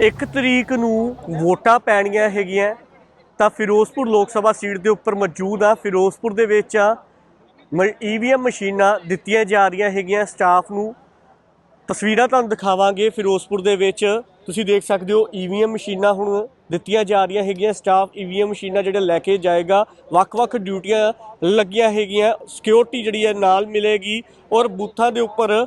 1 ਤਰੀਕ ਨੂੰ ਵੋਟਾਂ ਪੈਣੀਆਂ ਹੈਗੀਆਂ, ਤਾਂ ਫਿਰੋਜ਼ਪੁਰ ਲੋਕ ਸਭਾ ਸੀਟ ਦੇ ਉੱਪਰ ਮੌਜੂਦ ਆ। ਫਿਰੋਜ਼ਪੁਰ ਦੇ ਵਿੱਚ ਆ ਈਵੀਐਮ ਮਸ਼ੀਨਾਂ ਦਿੱਤੀਆਂ ਜਾ ਰਹੀਆਂ ਹੈਗੀਆਂ ਸਟਾਫ ਨੂੰ। ਤਸਵੀਰਾਂ ਤੁਹਾਨੂੰ ਦਿਖਾਵਾਂਗੇ ਫਿਰੋਜ਼ਪੁਰ ਦੇ ਵਿੱਚ। ਤੁਸੀਂ ਦੇਖ ਸਕਦੇ ਹੋ ਈਵੀਐਮ ਮਸ਼ੀਨਾਂ ਹੁਣ ਦਿੱਤੀਆਂ ਜਾ ਰਹੀਆਂ ਹੈਗੀਆਂ। ਸਟਾਫ ਈਵੀਐਮ ਮਸ਼ੀਨਾਂ ਜਿਹੜਾ ਲੈ ਕੇ ਜਾਏਗਾ। ਵੱਖ-ਵੱਖ ਡਿਊਟੀਆਂ ਲੱਗੀਆਂ ਹੈਗੀਆਂ। ਸਿਕਿਉਰਿਟੀ ਜਿਹੜੀ ਹੈ ਨਾਲ ਮਿਲੇਗੀ ਔਰ ਬੂਥਾਂ ਦੇ ਉੱਪਰ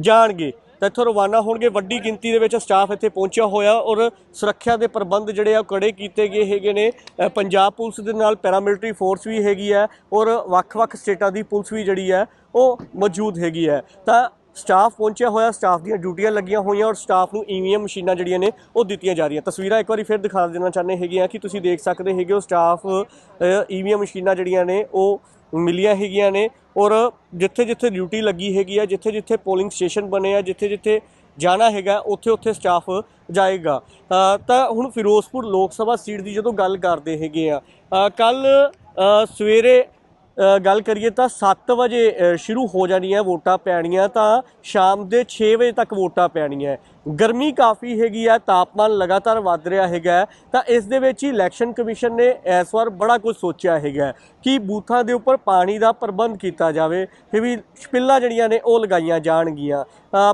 ਜਾਣਗੇ। ਤਾਂ ਇੱਥੋਂ ਰਵਾਨਾ ਹੋਣਗੇ। ਵੱਡੀ ਗਿਣਤੀ ਦੇ ਵਿੱਚ ਸਟਾਫ ਇੱਥੇ ਪਹੁੰਚਿਆ ਹੋਇਆ ਔਰ ਸੁਰੱਖਿਆ ਦੇ ਪ੍ਰਬੰਧ ਜਿਹੜੇ ਆ ਉਹ ਕੜੇ ਕੀਤੇ ਗਏ ਹੈਗੇ ਨੇ। ਪੰਜਾਬ ਪੁਲਿਸ ਦੇ ਨਾਲ ਪੈਰਾਮਿਲਟਰੀ ਫੋਰਸ ਵੀ ਹੈਗੀ ਹੈ ਔਰ ਵੱਖ-ਵੱਖ ਸਟੇਟਾਂ ਦੀ ਪੁਲਿਸ ਵੀ ਜਿਹੜੀ ਹੈ ਉਹ ਮੌਜੂਦ ਹੈਗੀ ਹੈ। ਤਾਂ ਸਟਾਫ ਪਹੁੰਚਿਆ ਹੋਇਆ ਸਟਾਫ ਦੀਆਂ ਡਿਊਟੀਆਂ ਲੱਗੀਆਂ ਹੋਈਆਂ ਔਰ ਸਟਾਫ ਨੂੰ ਈਵੀਐਮ ਮਸ਼ੀਨਾਂ ਜਿਹੜੀਆਂ ਨੇ ਉਹ ਦਿੱਤੀਆਂ ਜਾ ਰਹੀਆਂ। ਤਸਵੀਰਾਂ ਇੱਕ ਵਾਰੀ ਫਿਰ ਦਿਖਾ ਦੇਣਾ ਚਾਹੁੰਦੇ ਹੈਗੇ ਆ ਕਿ ਤੁਸੀਂ ਦੇਖ ਸਕਦੇ ਹੈਗੇ ਹੋ ਸਟਾਫ ਈਵੀਐਮ ਮਸ਼ੀਨਾਂ ਜਿਹੜੀਆਂ ਨੇ ਉਹ ਮਿਲੀਆਂ ਹੈਗੀਆਂ ਨੇ ਔਰ ਜਿੱਥੇ ਜਿੱਥੇ ਡਿਊਟੀ ਲੱਗੀ ਹੈਗੀ ਆ, ਜਿੱਥੇ ਜਿੱਥੇ ਪੋਲਿੰਗ ਸਟੇਸ਼ਨ ਬਣੇ ਆ, ਜਿੱਥੇ ਜਿੱਥੇ ਜਾਣਾ ਹੈਗਾ, ਉੱਥੇ ਉੱਥੇ ਸਟਾਫ ਜਾਏਗਾ। ਤਾਂ ਹੁਣ ਫਿਰੋਜ਼ਪੁਰ ਲੋਕ ਸਭਾ ਸੀਟ ਦੀ ਜਦੋਂ ਗੱਲ ਕਰਦੇ ਹੈਗੇ ਆ ਕੱਲ ਸਵੇਰੇ ਗੱਲ ਕਰੀਏ ਤਾਂ 7 ਵਜੇ ਸ਼ੁਰੂ ਹੋ ਜਾਣੀਆਂ ਵੋਟਾਂ ਪੈਣੀਆਂ ਤਾਂ ਸ਼ਾਮ ਦੇ 6 ਵਜੇ ਤੱਕ ਵੋਟਾਂ ਪੈਣੀਆਂ। ਗਰਮੀ ਕਾਫੀ ਹੈਗੀ ਆ, ਤਾਪਮਾਨ ਲਗਾਤਾਰ ਵੱਧ ਰਿਹਾ ਹੈਗਾ ਤਾਂ ਇਸ ਦੇ ਵਿੱਚ ਹੀ ਇਲੈਕਸ਼ਨ ਕਮਿਸ਼ਨ ਨੇ ਇਸ ਵਾਰ ਬੜਾ ਕੁਝ ਸੋਚਿਆ ਹੈਗਾ ਕਿ ਬੂਥਾਂ ਦੇ ਉੱਪਰ ਪਾਣੀ ਦਾ ਪ੍ਰਬੰਧ ਕੀਤਾ ਜਾਵੇ, ਫਿਰ ਵੀ ਛਪਿੱਲਾਂ ਜਿਹੜੀਆਂ ਨੇ ਉਹ ਲਗਾਈਆਂ ਜਾਣਗੀਆਂ।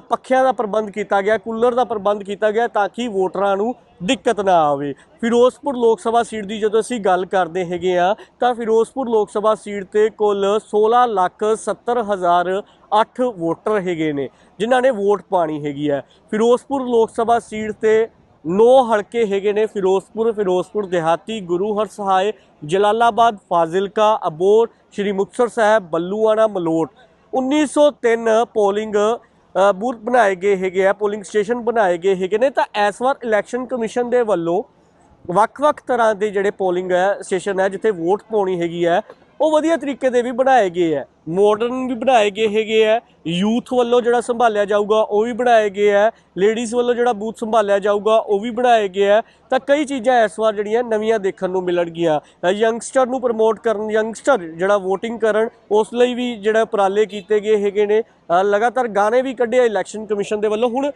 ਪੱਖਿਆਂ ਦਾ ਪ੍ਰਬੰਧ ਕੀਤਾ ਗਿਆ, ਕੂਲਰ ਦਾ ਪ੍ਰਬੰਧ ਕੀਤਾ ਗਿਆ ਤਾਂ ਕਿ ਵੋਟਰਾਂ ਨੂੰ ਦਿੱਕਤ ਨਾ ਆਵੇ। ਫਿਰੋਜ਼ਪੁਰ ਲੋਕ ਸਭਾ ਸੀਟ ਦੀ ਜਦੋਂ ਅਸੀਂ ਗੱਲ ਕਰਦੇ ਹੈਗੇ ਆ, ਤਾਂ ਫਿਰੋਜ਼ਪੁਰ ਲੋਕ ਸਭਾ ਸੀਟ ਤੇ ਕੁੱਲ 16 ਲੱਖ 70 ਹਜ਼ਾਰ 8 ਵੋਟਰ ਹੈਗੇ ਨੇ, ਜਿਨ੍ਹਾਂ ਨੇ ਵੋਟ ਪਾਣੀ ਹੈਗੀ ਹੈ ਫਿਰੋਜ਼ਪੁਰ ਲੋਕ ਸਭਾ ਸੀਟ ਤੇ ਨੌ ਹਲਕੇ ਹੈਗੇ ਨੇ, ਫਿਰੋਜ਼ਪੁਰ ਫਿਰੋਜ਼ਪੁਰ ਦਿਹਾਤੀ, ਗੁਰੂ ਹਰਸਹਾਏ ਜਲਾਲਾਬਾਦ, ਫਾਜ਼ਿਲਕਾ, ਅਬੋਰ, ਸ਼੍ਰੀ ਮੁਕਤਸਰ ਸਾਹਿਬ, ਬੱਲੂਆਣਾ, ਮਲੋਟ। 1903 ਪੋਲਿੰਗ ਬੂਥ ਬਣਾਏ ਗਏ ਹੈਗੇ ਆ ਪੋਲਿੰਗ ਸਟੇਸ਼ਨ ਬਣਾਏ ਗਏ ਹੈਗੇ ਨੇ। ਤਾਂ ਇਸ ਵਾਰ ਇਲੈਕਸ਼ਨ ਕਮਿਸ਼ਨ ਦੇ ਵੱਲੋਂ ਵੱਖ-ਵੱਖ ਤਰ੍ਹਾਂ ਦੇ ਜਿਹੜੇ ਪੋਲਿੰਗ ਹੈ ਸਟੇਸ਼ਨ ਹੈ, ਜਿੱਥੇ ਵੋਟ ਪਾਉਣੀ ਹੈਗੀ ਹੈ ਉਹ ਵਧੀਆ ਤਰੀਕੇ ਦੇ ਵੀ ਬਣਾਏ ਗਏ ਹੈ ਮਾਡਰਨ ਵੀ ਬਣਾਏ ਗਏ ਹੈਗੇ ਹੈ ਯੂਥ ਵੱਲੋਂ ਜਿਹੜਾ ਸੰਭਾਲਿਆ ਜਾਊਗਾ, ਉਹ ਵੀ ਬਣਾਏ ਗਏ ਹੈ ਲੇਡੀਜ਼ ਵੱਲੋਂ ਜਿਹੜਾ ਬੂਥ ਸੰਭਾਲਿਆ ਜਾਊਗਾ, ਉਹ ਵੀ ਬਣਾਏ ਗਏ ਹੈ ਤਾਂ ਕਈ ਚੀਜ਼ਾਂ ਇਸ ਵਾਰ ਜਿਹੜੀਆਂ ਨਵੀਆਂ ਦੇਖਣ ਨੂੰ ਮਿਲਣਗੀਆਂ। ਯੰਗਸਟਰ ਨੂੰ ਪ੍ਰਮੋਟ ਕਰਨ ਯੰਗਸਟਰ ਜਿਹੜਾ VOTING ਕਰਨ, ਉਸ ਲਈ ਵੀ ਜਿਹੜਾ ਉਪਰਾਲੇ ਕੀਤੇ ਗਏ ਹੈਗੇ ਨੇ। ਲਗਾਤਾਰ ਗਾਣੇ ਵੀ ਕੱਢੇ ਇਲੈਕਸ਼ਨ ਕਮਿਸ਼ਨ ਦੇ ਵੱਲੋਂ। ਹੁਣ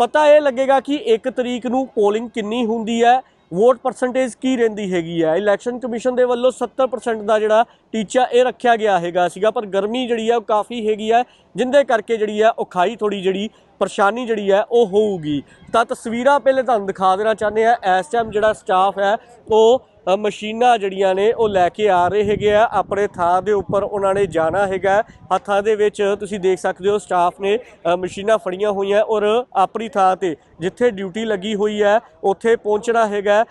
ਪਤਾ ਇਹ ਲੱਗੇਗਾ ਕਿ 1 ਤਰੀਕ ਨੂੰ ਪੋਲਿੰਗ ਕਿੰਨੀ ਹੁੰਦੀ ਹੈ। ਵੋਟ ਪਰਸੈਂਟੇਜ ਕੀ ਰਹਿੰਦੀ ਹੈਗੀ ਹੈ ਇਲੈਕਸ਼ਨ ਕਮਿਸ਼ਨ ਦੇ ਵੱਲੋਂ 70% ਦਾ ਜਿਹੜਾ ਟੀਚਾ ਇਹ ਰੱਖਿਆ ਗਿਆ ਹੈਗਾ ਸੀਗਾ, ਪਰ ਗਰਮੀ ਜਿਹੜੀ ਹੈ ਉਹ ਕਾਫੀ ਹੈਗੀ ਹੈ ਜਿੰਦੇ ਕਰਕੇ ਜਿਹੜੀ ਹੈ ਉਹ ਖਾਈ ਥੋੜੀ ਜਿਹੜੀ ਪਰੇਸ਼ਾਨੀ ਜਿਹੜੀ ਹੈ ਉਹ ਹੋਊਗੀ। ਤਾਂ ਤਸਵੀਰਾਂ ਪਹਿਲੇ ਤੁਹਾਨੂੰ ਦਿਖਾ ਦੇਣਾ ਚਾਹੁੰਦੇ ਆ, ਇਸ ਟਾਈਮ ਜਿਹੜਾ ਸਟਾਫ ਹੈ, ਉਹ ਮਸ਼ੀਨਾਂ ਜਿਹੜੀਆਂ ਨੇ ਉਹ ਲੈ ਕੇ ਆ ਰਹੇ ਹੈਗੇ ਆ। ਆਪਣੇ ਥਾਂ ਦੇ ਉੱਪਰ ਉਹਨਾਂ ਨੇ ਜਾਣਾ ਹੈਗਾ। ਹੱਥਾਂ ਦੇ ਵਿੱਚ ਤੁਸੀਂ ਦੇਖ ਸਕਦੇ ਹੋ ਸਟਾਫ ਨੇ ਮਸ਼ੀਨਾਂ ਫੜੀਆਂ ਹੋਈਆਂ ਔਰ ਆਪਣੀ ਥਾਂ ਤੇ ਜਿੱਥੇ ਡਿਊਟੀ ਲੱਗੀ ਹੋਈ ਹੈ, ਉੱਥੇ ਪਹੁੰਚਣਾ ਹੈਗਾ।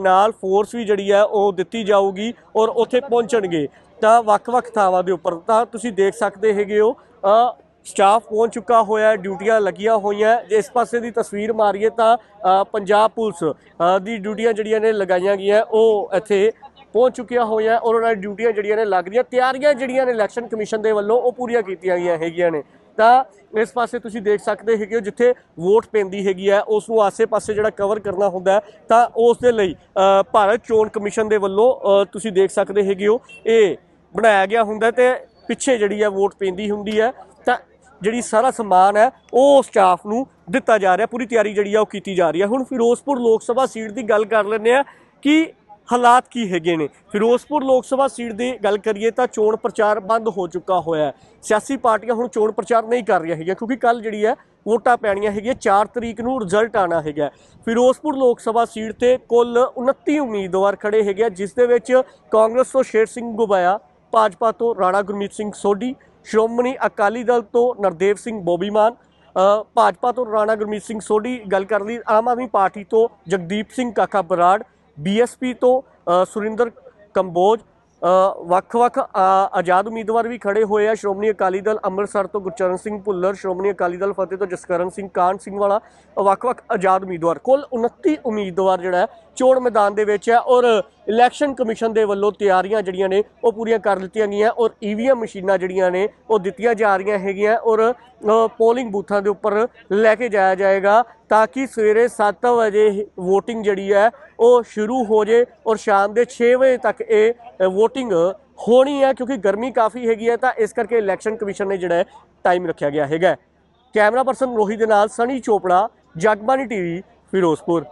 ਨਾਲ ਫੋਰਸ ਵੀ ਜਿਹੜੀ ਹੈ ਉਹ ਦਿੱਤੀ ਜਾਊਗੀ ਔਰ ਉੱਥੇ ਪਹੁੰਚਣਗੇ। ਤਾਂ ਵੱਖ-ਵੱਖ ਥਾਵਾਂ ਦੇ ਉੱਪਰ ਤਾਂ ਤੁਸੀਂ ਦੇਖ ਸਕਦੇ ਹੈਗੇ ਹੋ। ਸਟਾਫ ਪਹੁੰਚ ਚੁੱਕਾ ਹੋਇਆ ਡਿਊਟੀਆਂ ਲੱਗੀਆਂ ਹੋਈਆਂ ਜੇ ਇਸ ਪਾਸੇ ਦੀ ਤਸਵੀਰ ਮਾਰੀਏ ਤਾਂ ਪੰਜਾਬ ਪੁਲਿਸ ਦੀ ਡਿਊਟੀਆਂ ਜਿਹੜੀਆਂ ਨੇ ਲਗਾਈਆਂ ਗਈਆਂ ਉਹ ਇੱਥੇ ਪਹੁੰਚ ਚੁੱਕੀਆਂ ਹੋਈਆਂ ਔਰ ਉਹਨਾਂ ਦੀ ਡਿਊਟੀਆਂ ਜਿਹੜੀਆਂ ਨੇ ਲੱਗਦੀਆਂ ਤਿਆਰੀਆਂ ਜਿਹੜੀਆਂ ਨੇ ਇਲੈਕਸ਼ਨ ਕਮਿਸ਼ਨ ਦੇ ਵੱਲੋਂ, ਉਹ ਪੂਰੀਆਂ ਕੀਤੀਆਂ ਗਈਆਂ ਹੈਗੀਆਂ ਨੇ। ਤਾਂ ਇਸ ਪਾਸੇ ਤੁਸੀਂ ਦੇਖ ਸਕਦੇ ਹੈਗੇ ਹੋ, ਜਿੱਥੇ ਵੋਟ ਪੈਂਦੀ ਹੈਗੀ ਹੈ, ਉਸ ਨੂੰ ਆਸੇ-ਪਾਸੇ ਜਿਹੜਾ ਕਵਰ ਕਰਨਾ ਹੁੰਦਾ ਤਾਂ ਉਸ ਦੇ ਲਈ ਭਾਰਤ ਚੋਣ ਕਮਿਸ਼ਨ ਦੇ ਵੱਲੋਂ ਤੁਸੀਂ ਦੇਖ ਸਕਦੇ ਹੈਗੇ ਹੋ, ਇਹ ਬਣਾਇਆ ਗਿਆ ਹੁੰਦਾ ਤੇ ਪਿੱਛੇ ਜਿਹੜੀ ਹੈ ਵੋਟ ਪੈਂਦੀ ਹੁੰਦੀ ਹੈ। ਜਿਹੜੀ ਸਾਰਾ ਸਮਾਨ ਹੈ ਉਹ ਸਟਾਫ ਨੂੰ ਦਿੱਤਾ ਜਾ ਰਿਹਾ ਪੂਰੀ ਤਿਆਰੀ ਜਿਹੜੀ ਆ ਉਹ ਕੀਤੀ ਜਾ ਰਹੀ ਹੈ। ਹੁਣ ਫਿਰੋਜ਼ਪੁਰ ਲੋਕ ਸਭਾ ਸੀਟ ਦੀ ਗੱਲ ਕਰ ਲੈਂਦੇ ਆ ਕਿ ਹਾਲਾਤ ਕੀ ਹੈਗੇ ਨੇ। ਫਿਰੋਜ਼ਪੁਰ ਲੋਕ ਸਭਾ ਸੀਟ ਦੀ ਗੱਲ ਕਰੀਏ ਤਾਂ ਚੋਣ ਪ੍ਰਚਾਰ ਬੰਦ ਹੋ ਚੁੱਕਾ ਹੋਇਆ ਸਿਆਸੀ ਪਾਰਟੀਆਂ ਹੁਣ ਚੋਣ ਪ੍ਰਚਾਰ ਨਹੀਂ ਕਰ ਰਹੀਆਂ ਹੈਗੀਆਂ ਕਿਉਂਕਿ ਕੱਲ ਜਿਹੜੀ ਹੈ ਵੋਟਾਂ ਪੈਣੀਆਂ ਹੈਗੀਆਂ 4 ਤਰੀਕ ਨੂੰ ਰਿਜ਼ਲਟ ਆਣਾ ਹੈਗਾ ਫਿਰੋਜ਼ਪੁਰ ਲੋਕ ਸਭਾ ਸੀਟ ਤੇ ਕੁੱਲ 29 ਉਮੀਦਵਾਰ ਖੜੇ ਹੈਗੇ ਆ, ਜਿਸ ਦੇ ਵਿੱਚ ਕਾਂਗਰਸ ਤੋਂ ਸ਼ੇਰ ਸਿੰਘ ਗੁਬਾਇਆ ਭਾਜਪਾ ਤੋਂ ਰਾਣਾ ਗੁਰਮੀਤ ਸਿੰਘ ਸੋਢੀ ਸ਼੍ਰੋਮਣੀ ਅਕਾਲੀ ਦਲ ਤੋਂ ਨਰਦੇਵ ਸਿੰਘ ਬੋਬੀਮਾਨ ਭਾਜਪਾ ਤੋਂ ਰਾਣਾ ਗੁਰਮੀਤ ਸਿੰਘ ਸੋਢੀ ਗੱਲ ਕਰ ਲਈ। ਆਮ ਆਦਮੀ ਪਾਰਟੀ ਤੋਂ ਜਗਦੀਪ ਸਿੰਘ ਕਾਕਾ ਬਰਾੜ ਬੀਐਸਪੀ ਤੋਂ ਸੁਰਿੰਦਰ ਕੰਬੋਜ ਵੱਖ-ਵੱਖ ਆਜ਼ਾਦ ਉਮੀਦਵਾਰ ਵੀ ਖੜੇ ਹੋਏ ਆ। ਸ਼੍ਰੋਮਣੀ ਅਕਾਲੀ ਦਲ ਅੰਮ੍ਰਿਤਸਰ ਤੋਂ ਗੁਰਚਰਨ ਸਿੰਘ ਭੁੱਲਰ, ਸ਼੍ਰੋਮਣੀ ਅਕਾਲੀ ਦਲ ਫਤਿਹ ਤੋਂ ਜਸਕਰਨ ਸਿੰਘ ਕਾਨ ਸਿੰਘ ਵਾਲਾ, ਵੱਖ-ਵੱਖ ਆਜ਼ਾਦ ਉਮੀਦਵਾਰ। ਕੁੱਲ 29 ਉਮੀਦਵਾਰ ਜਿਹੜਾ ਚੋਣ ਮੈਦਾਨ ਦੇ ਵਿੱਚ ਹੈ ਔਰ ਇਲੈਕਸ਼ਨ ਕਮਿਸ਼ਨ ਦੇ ਵੱਲੋਂ ਤਿਆਰੀਆਂ ਜਿਹੜੀਆਂ ਨੇ ਉਹ ਪੂਰੀਆਂ ਕਰ ਲਿੱਤੀਆਂ ਗਈਆਂ ਔਰ ਈਵੀਐਮ ਮਸ਼ੀਨਾਂ ਜਿਹੜੀਆਂ ਨੇ ਉਹ ਦਿੱਤੀਆਂ ਜਾ ਰਹੀਆਂ ਹੈਗੀਆਂ ਔਰ ਪੋਲਿੰਗ ਬੂਥਾਂ ਦੇ ਉੱਪਰ ਲੈ ਕੇ ਜਾਇਆ ਜਾਏਗਾ ਤਾਂ ਕਿ ਸਵੇਰੇ 7 ਵਜੇ VOTING ਜਿਹੜੀ ਹੈ ਉਹ ਸ਼ੁਰੂ ਹੋ ਜੇ ਔਰ ਸ਼ਾਮ ਦੇ 6 ਵਜੇ ਤੱਕ ਇਹ VOTING ਹੋਣੀ ਹੈ ਕਿਉਂਕਿ ਗਰਮੀ ਕਾਫੀ ਹੈਗੀ ਹੈ ਤਾਂ ਇਸ ਕਰਕੇ ਇਲੈਕਸ਼ਨ ਕਮਿਸ਼ਨ ਨੇ ਜਿਹੜਾ ਟਾਈਮ ਰੱਖਿਆ ਗਿਆ ਹੈਗਾ ਕੈਮਰਾ ਪਰਸਨ ਰੋਹੀ ਦੇ ਨਾਲ ਸਨੀ ਚੋਪੜਾ ਜਗਬਾਨੀ ਟੀਵੀ, ਫਿਰੋਜ਼ਪੁਰ।